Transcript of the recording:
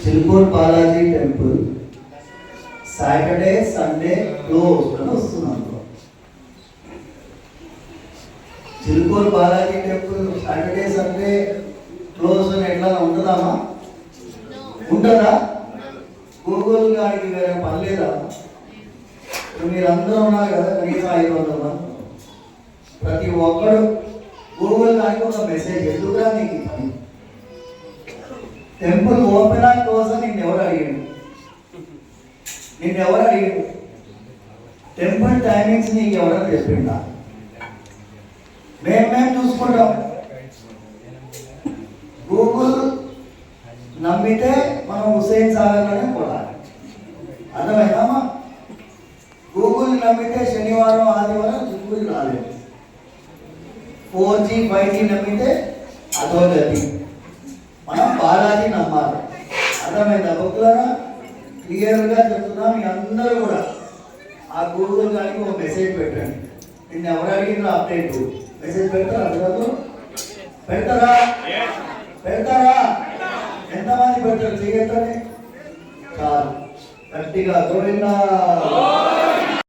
Chilpur Balaji temple Saturday Sunday close అని వస్తున్నాం Chilpur Balaji temple Saturday Sunday close అని ఎట్లా ఉంటుందామా ఉంటుందా? గూగుల్ గారికి వేరే పని లేదా మీరు ఉన్నారు కదా కనీసం ఐదు వందల మంది. ప్రతి ఒక్కరు గూగుల్ గారికి ఒక మెసేజ్ ఎందుకురా నీకు టెంపుల్ ఓపెన్ కోసం నిన్ను ఎవరు అడిగాడు నిన్ను ఎవరు అడిగాడు టెంపుల్ టైమింగ్స్ నీకు ఎవరో చెప్పిండా మేము మేము చూసుకుంటాం. గూగుల్ నమ్మితే మనం హుసేన్ సాగర్లోనే పోవాలి అర్థమైందమ్మా గూగుల్ నమ్మితే శనివారం ఆదివారం గూగుల్ రాలేదు. ఫోర్ జీ ఫైవ్ జీ నమ్మితే అదో గతి మనం బాలాజీ నమ్మాలి. అర్థమైందా భక్తులారా? క్లియర్గా చెప్తున్నాం మీ అందరూ కూడా. ఆ గూగుల్ గారికి ఒక మెసేజ్ పెట్టండి. నిన్న ఎవరు అడిగినా అప్డేట్. మెసేజ్ పెడతారా అందరూ పెడతారా? పెడతారా? ఎంతమంది పెడతారు చేయటనే చాలు గట్టిగా గోవిందా